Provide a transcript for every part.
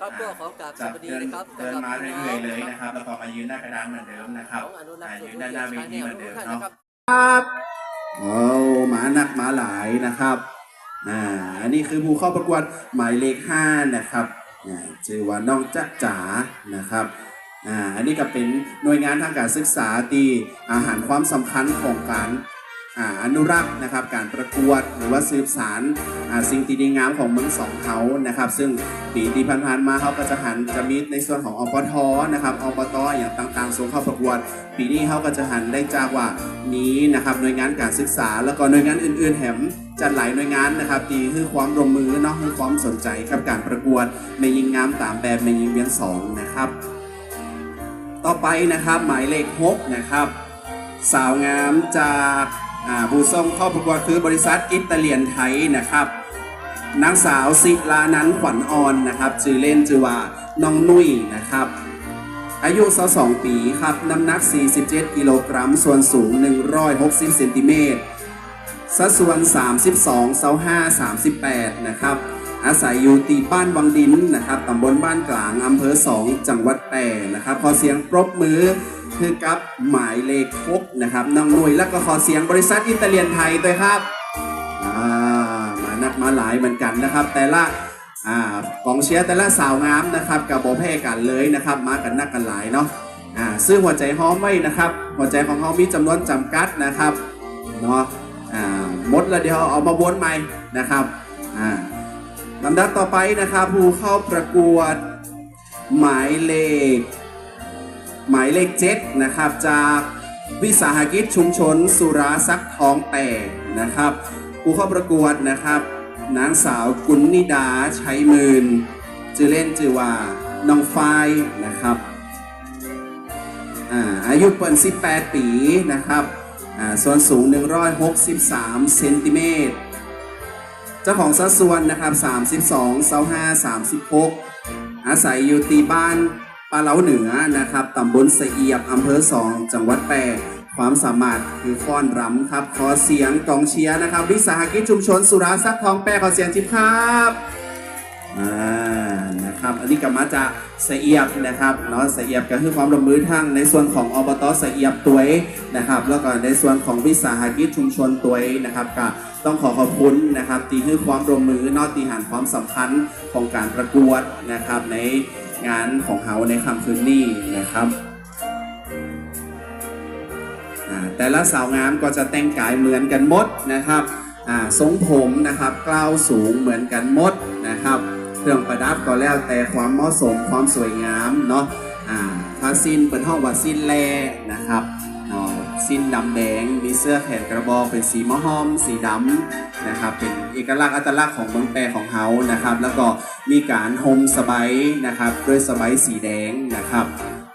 ครับก็ขอกราบสจับวัสดีเดินนะครับเดินมาเรื่อยๆเลยนะครับแล้วก็มายืนหน้ากระดานเหมือนเดิมนะครับของอนุรักอ่าษ์ยืนด้านหน้าเวทีเหมือนเดิมทุกท่านเนาะนะครับครับโอ้หมาหนักหมาหลายนะครับอ่าอันนี้คือผู้เข้าประกวดหมายเลขห้านะครับอ่าชื่อว่าน้องจ๊ะจ๋านะครับอ่าอันนี้ก็เป็นหน่วยงานทางการศึกษาที่อาหารความสำคัญของการ อานุรักษ์นะครับการประกวดหรือว่าสืบสารสิ่งที่ดีงามของเมืองสองเขานะครับ ซึ่งปีที่ผ่านๆมาเขาก็จะหันจะมีในส่วนของอปทนะครับอปตอย่างต่างๆส่งเข้าประกวด ปีนี้เขาก็จะหันได้จากว่านี้นะครับหน่วยงานการศึกษา แล้วก็หน่วยงานอื่น ๆแถมจัดหลายหน่วยงานนะครับที่คือความร่วมมือเนาะคือความสนใจกับการประกวดในยิงงามตามแบบในยิงเวียนสองนะครับ ต่อไปนะครับหมายเลขหกนะครับสาวงามจาก ผู้ส่งเข้าประกวดคือบริษัทอิตาเลียนไทยนะครับนางสาวศิลานันขวัญอ่อนนะครับชื่อเล่นชื่อว่าน้องนุ้ยนะครับ อายุ22ปีครับน้ำหนัก 47 กิโลกรัม ส่วนสูง 160เซนติเมตรสัดส่วน 32เ5 38 นะครับ อาศัยอยู่ตีบ้านวังดินนะครับตำบลบ้านกลางอำเภอ 2 จังหวัดแปรนะครับ ขอเสียงปรบมือ คือกับหมายเลขคกนะครับน้องหนุ่ยแล้วก็ขอเสียงบริษัทอิตาเลียนไทยด้วยครับอ่ามานักมาหลายเหมือนกันนะครับ แต่ละอ่ากองเชียร์แต่ละสาวงามนะครับกับโบเพ่กันเลยนะครับ มากันนักกันหลายเนาะอ่าซื้อหัวใจหอมไว้นะครับ หัวใจของเขามีจำนวนจำกัดนะครับเนาะอ่ามดล้วเดียวเอามาวนใหม่นะครับอ่าลำดับต่อไปนะครับผู้เข้าประกวดหมายเลข หมายเลขเจ็ดนะครับจากวิสาหกิจชุมชน สุราซักทองแปรนะครับผู้เข้าประกวดนะครับนางสาวกุลนิดาชัยมื่นชื่อเล่นชื่อว่าน้องฝ้ายนะครับอาอายุเปิด18 ปีนะครับอ่าส่วนสูง 163 เซนติเมตร เจ้าของสัดส่วนนะครับ 32เซา5 36 อาศัยอยู่ตีบ้านปลาเหลาเหนือนะครับ ตำบลสะเอียบอำเภอสอง จังหวัดแปรความสามารถคือฟ้อนรำครับ ขอเสียงกองเชียร์นะครับ วิสาหกิจชุมชนสุราซักทองแปรขอเสียงจิบครับอ่านะครับ อันนี้ก็มาจากสะเอียบนะครับเนาะสะเอียบก็คือความร่วมมือทางในส่วนของอบตสะเอียบตัวยนะครับ แล้วก็ในส่วนของวิสาหกิจชุมชนตัวยนะครับก็ต้องขอขอบคุณนะครับที่คือความร่วมมือนอกตีหันความสำคัญของการประกวดนะครับใน งานของเขาในคำคืนนี้นะครับ แต่ละสาวงามก็จะแต่งกายเหมือนกันหมดนะครับทรงผมนะครับกล้าวสูงเหมือนกันหมดนะครับ เครื่องประดับก็แล้วแต่ความเหมาะสมความสวยงามเนาะถ้าสิ้นเป็นห้องว่าสิ้นแลนะครับ สิ้นดำแดง มีเสื้อแขนกระบอกเป็นสีมะฮอม สีดำนะครับเป็นเอกลักษณ์อัตลักษณ์ของเมืองแปรของเฮานะครับ แล้วก็มีการห่มสบายนะครับด้วยสบายสีแดงนะครับ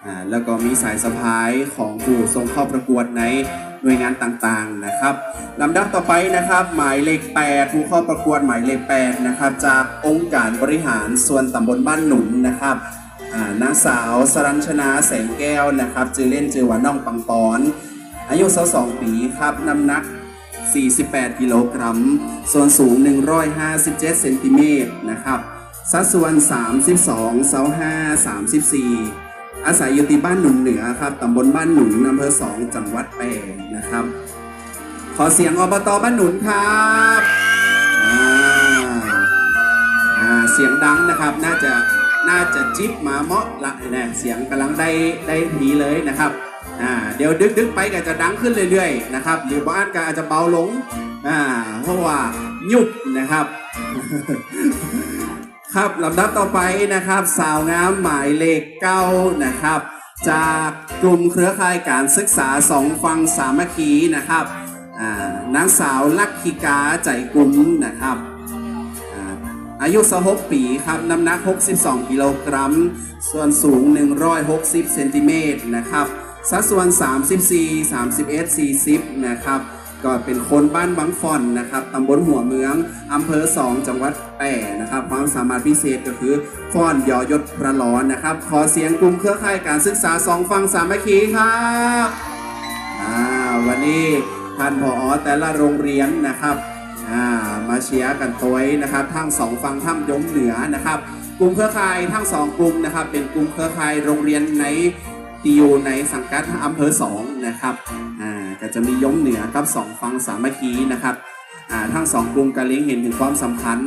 อ่าแล้วก็มีสายสะพายของผู้ทรงเข้าประกวดในหน่วยงานต่างๆนะครับลำดับต่อไปนะครับ หมายเลข8ผู้เข้าประกวดหมายเลข8นะครับจากองค์การบริหารส่วนตำบลบ้านหนุนนะครับอ่านางสาวสรัญชนาแสงแก้วนะครับจือเล่นจือว่าน้องปังปอน อายุ22ปีครับน้ำหนัก 48 กิโลกรัม ส่วนสูง 157 เซนติเมตรนะครับ สัดส่วน 32เซา5 34 อาศัยอยู่ที่บ้านหนุนเหนือครับตำบลบ้านหนุนอำเภอ2จังหวัดแปรนะครับ ขอเสียงอบตบ้านหนุนครับอ่าเสียงดังนะครับน่าจะน่าจะจิ๊บมาเมาะละนะเสียงกำลังได้ได้ดีเลยนะครับ อ่าเดี๋ยวดึกดึกๆไปก็จะดังขึ้นเรื่อยๆนะครับหรือบ้านก็อาจจะเบาลงอ่าเพราะว่ายุบนะครับ ครับลำดับต่อไปนะครับ สาวงามหมายเลขเก้านะครับ จากกลุ่มเครือข่ายการศึกษาสองฟังสามัคคีนะครับนางสาวลักขิกาใจกุ้มนะครับอาอายุ16ปีครับ น้ำหนัก 62 กิโลกรัม ส่วนสูง 160 เซนติเมตรนะครับ สัดส่วน 34 31 40 นะครับ ก็เป็นคนบ้านบางฟอนนะครับตำบลหัวเมืองอำเภอ 2 จังหวัดแปรนะครับ ความสามารถพิเศษก็คือฟอนยอยศพระร้อนนะครับ ขอเสียงกลุ่มเครือข่ายการศึกษาสองฟังสามัคคีครับวันนี้ท่านผอแต่ละโรงเรียนนะครับมาเชียร์กันตัวนะครับทั้งสองฟังถ้ำยมเหนือนะครับ กลุ่มเครือข่ายทั้งสองกลุ่มนะครับ เป็นกลุ่มเครือข่ายโรงเรียนใน ที่อยู่ในสังกัดอำเภอสองนะครับอ่าก็จะมีย้มเหนือกับสองฟังสามัคคีนะครับอ่าทั้งสองกลุ่มก็เล็งเห็นถึงความสำคัญ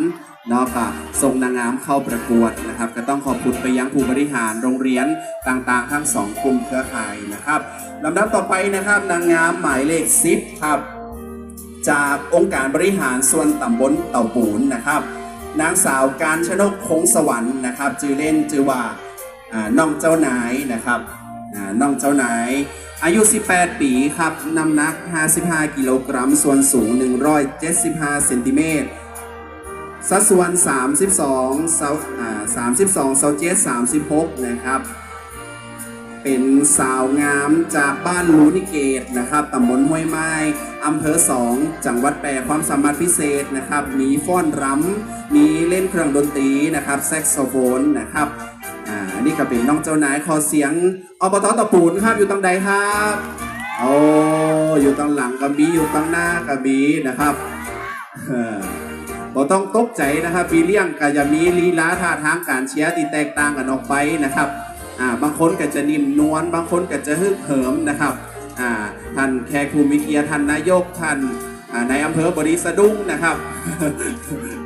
เนาะก็ส่งนางงามเข้าประกวดนะครับ ก็ต้องขอบคุณไปยังผู้บริหารโรงเรียนต่างๆ ทั้งสองกลุ่มเครือข่ายนะครับลำดับต่อไปนะครับนางงามหมายเลข 10 ครับ จากองค์การบริหารส่วนตำบลเต่าปูนนะครับ นางสาวการชนกคงสวรรค์นะครับจือเล่นจือว่าอ่าน้องเจ้านายนะครับ อ่าน้องเจ้านายอายุ 18 ปีครับ น้ำหนัก 55 กิโลกรัม ส่วนสูง 175 เซนติเมตร สัดส่วน 32เซาอ่า32เซาเจส36 นะครับ เป็นสาวงามจากบ้านลูนิเกตนะครับ ตำบลห้วยไม้ อำเภอสองจังหวัดแปรความสามารถพิเศษนะครับ มีฟ้อนรำมีเล่นเครื่องดนตรีนะครับ แซกโซโฟนนะครับ อันนี้ก็เป็นน้องเจ้านายขอเสียงอบตตะปูนครับอยู่ตรงใดครับโอ้อยู่ตรงหลังกระบี่อยู่ตรงหน้ากระบี่นะครับเออบ่ต้องตกใจนะครับปีเลี้ยงก็จะมีลีลาท่าทางการเชียร์ที่แตกต่างกันออกไปนะครับอ่าบางคนก็จะนิ่มนวลบางคนก็จะฮึกเหิมนะครับอ่าท่านแขกภูมิเกียรติท่านนายกท่านในอำเภอบริสะดุ้งนะครับ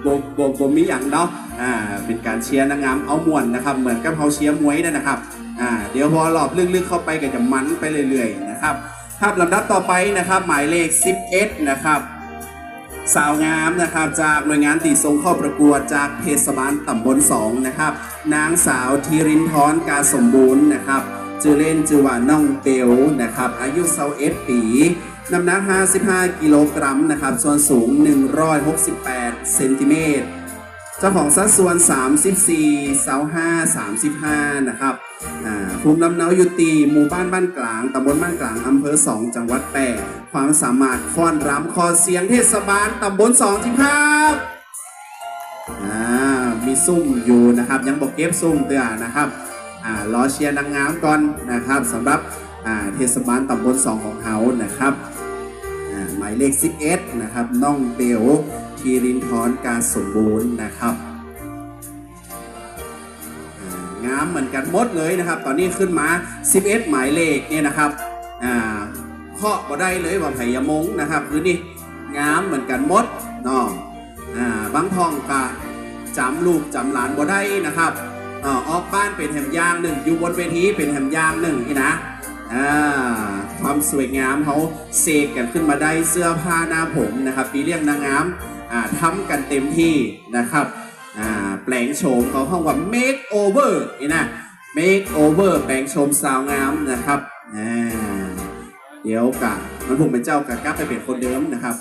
บมบมบมีอย่างเนาะอ่าเป็นการเชียร์นางงามเอามวนนะครับ เหมือนกับเขาเชียร์มวยนั่นนะครับอ่าเดี๋ยวพอรอบลึกๆเข้าไปก็จะมันไปเรื่อยๆนะครับครับลำดับต่อไปนะครับ หมายเลข 11 นะครับ สาวงามนะครับ จากหน่วยงานตีทรงเข้าประกวดจากเทศบาลตำบลสองนะครับ นางสาวธีรินทร์กาสมบูรณ์นะครับจือเล่นจือว่าน้องเปียวนะครับ อายุ21ปี น้ำหนัก 55 กิโลกรัมนะครับ ส่วนสูง 168 เซนติเมตร เจ้าของสัดส่วน 34เสา5 35 นะครับอ่าภูมิลำเนาอยู่ตีหมู่บ้านบ้านกลาง ตำบลบ้านกลาง อำเภอ 2 จังหวัดแปรความสามารถฟ้อนรำคอเสียงเทศบาล ตำบล2จิงครับอ่ามีซุ่มอยู่นะครับ ยังบอกเก็บซุ่มเตือนนะครับอ่ารอเชียร์นางงามก่อนนะครับสำหรับอ่าเทศบาลตำบล2ของเขานะครับายเลข 11 นะครับ น้องเบลทีรินทร์การสมบูรณ์นะครับงามเหมือนกันหมดเลยนะครับ ตอนนี้ขึ้นมา 11 หมายเลขเนี่ยนะครับอ่าเคาะบ่ได้เลยว่าไผ่ยมงนะครับคือนี่งามเหมือนกันหมดนาะอ่าบางทองกะจำลูกจำหลานบ่ได้นะครับอออกบ้านเป็นแหมยางหนึ่งอยู่บนเวทีเป็นแหมยางหนึ่งนี่นะอ่า ความสวยงามเขาเสกกันขึ้นมาได้เสื้อผ้าหน้าผมนะครับ ปีเรียงนางงามอ่าทำกันเต็มที่นะครับแปลงโฉมเขาห้องว่า make over นี่นะ make over แปลงโฉมสาวงามนะครับเดี๋ยวกะมันผมเป็นเจ้ากะกลับไปเป็นคนเดิมนะครับ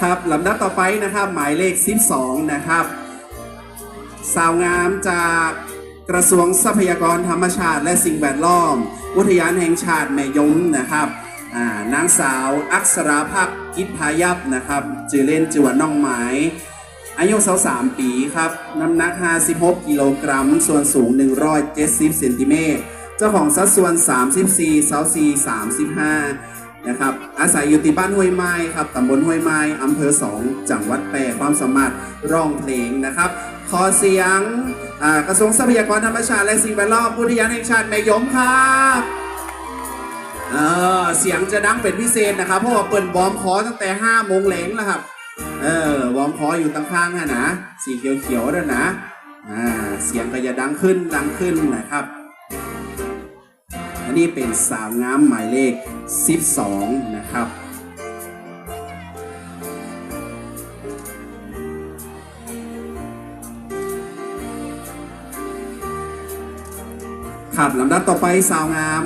ครับลำดับต่อไปนะครับ หมายเลข 12 นะครับ สาวงามจาก กระทรวงทรัพยากรธรรมชาติและสิ่งแวดล้อม อุทยานแห่งชาติแม่ยมนะครับนางสาวอักษราภักกิจพายับนะครับจือเล่นจือวน้องไม้อายุ23ปีครับน้ำหนัก 56 กิโลกรัม ส่วนสูง 170เซนติเมตรเจ้าของสัดส่วน 34เซาซี35 นะครับ อาศัยอยู่ที่บ้านห้วยไม้ครับตำบลห้วยไม้อำเภอ 2 จังหวัดแปรความสามารถร้องเพลงนะครับ ขอเสียง อ่ากระทรวงทรัพยากรธรรมชาติและสิ่งแวดล้อมอุทยานแห่งชาติแม่ยมครับเออเสียงจะดังเป็นพิเศษนะครับเพราะว่าเปิดวอมคอตั้งแต่5โมงแหลงแล้วครับเออวอมคออยู่ตั้งข้างนะนะสีเขียวๆด้วยนะอ่าเสียงก็จะดังขึ้นดังขึ้นนะครับ อันนี้เป็นสาวงามหมายเลข 12 นะครับ ครับลำดับต่อไปสาวงาม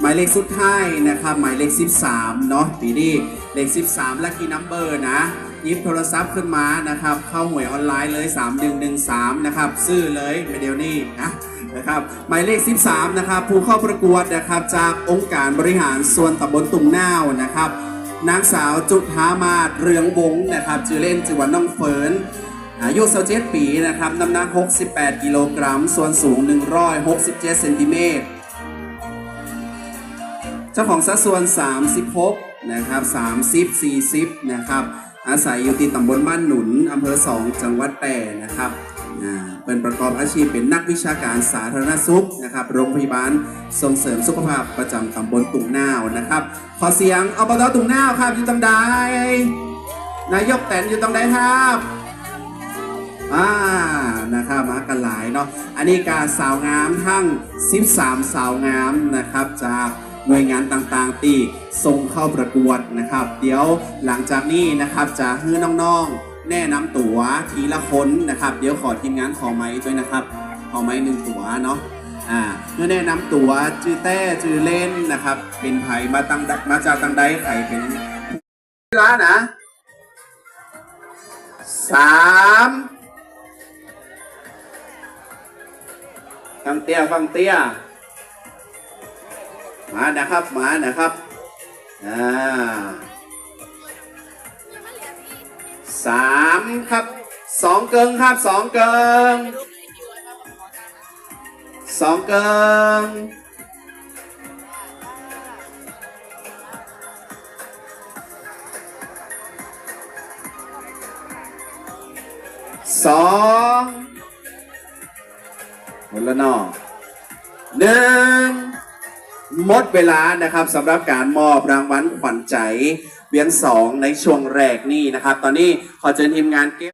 หมายเลขสุดท้ายนะครับหมายเลข 13เนาะปีนี้เลข 13ลัคกี้นัมเบอร์นะยิบโทรศัพท์ขึ้นมานะครับ เข้าหวยออนไลน์เลย 3113 นะครับ ซื้อเลยไปเดี๋ยวนี้นะนะครับหมายเลข 13 นะครับ ผู้เข้าประกวดนะครับ จากองค์การบริหารส่วนตำบลตุ่มนาวนะครับ นางสาวจุธามาเรืองวงนะครับชื่อเล่นชื่อว่าน้องเฟิร์น อายุ27ปีนะครับ น้ำหนัก 68 กิโลกรัม ส่วนสูง 167 เซนติเมตร เจ้าของสัดส่วน 36 นะครับ 30 40 นะครับ อาศัยอยู่ที่ตำบลบ้านหนุนอำเภอ 2 จังหวัดแปรนะครับเป็นประกอบอาชีพเป็นนักวิชาการสาธารณสุขนะครับ โรงพยาบาลส่งเสริมสุขภาพประจำตำบลตุงนาวนะครับ ขอเสียงอบตตุงนาวครับอยู่ตรงใดนายกแตนอยู่ตรงใดครับ อ่านะครับมากันหลายเนาะอันนี้การสาวงามทั้ง 13 สาวงามนะครับจากหน่วยงานต่างๆ ที่ส่งเข้าประกวดนะครับ เดี๋ยวหลังจากนี้นะครับจะให้น้องๆ แนะนำตัวทีละคนนะครับ เดี๋ยวขอทีมงานขอไม้ด้วยนะครับขอไม้หนึ่งตัวเนาะอ่าเพื่อแนะนำตัวจื่อแต้จื่อเล่นนะครับ เป็นไผมาตั้งดักมาจากตังใดไผเป็นร้านนะสาม ฟังเตี้ยฟังเตี้ยมานะครับมานะครับอ่าสามครับสองเกิงครับสองเกิงสองเกิงสอง หมดแล้วเนาะหนึ่งหมดเวลานะครับสำหรับการมอบรางวัลขวัญใจ เวียงสองในช่วงแรกนี่นะครับ ตอนนี้ขอเชิญทีมงานเก็บ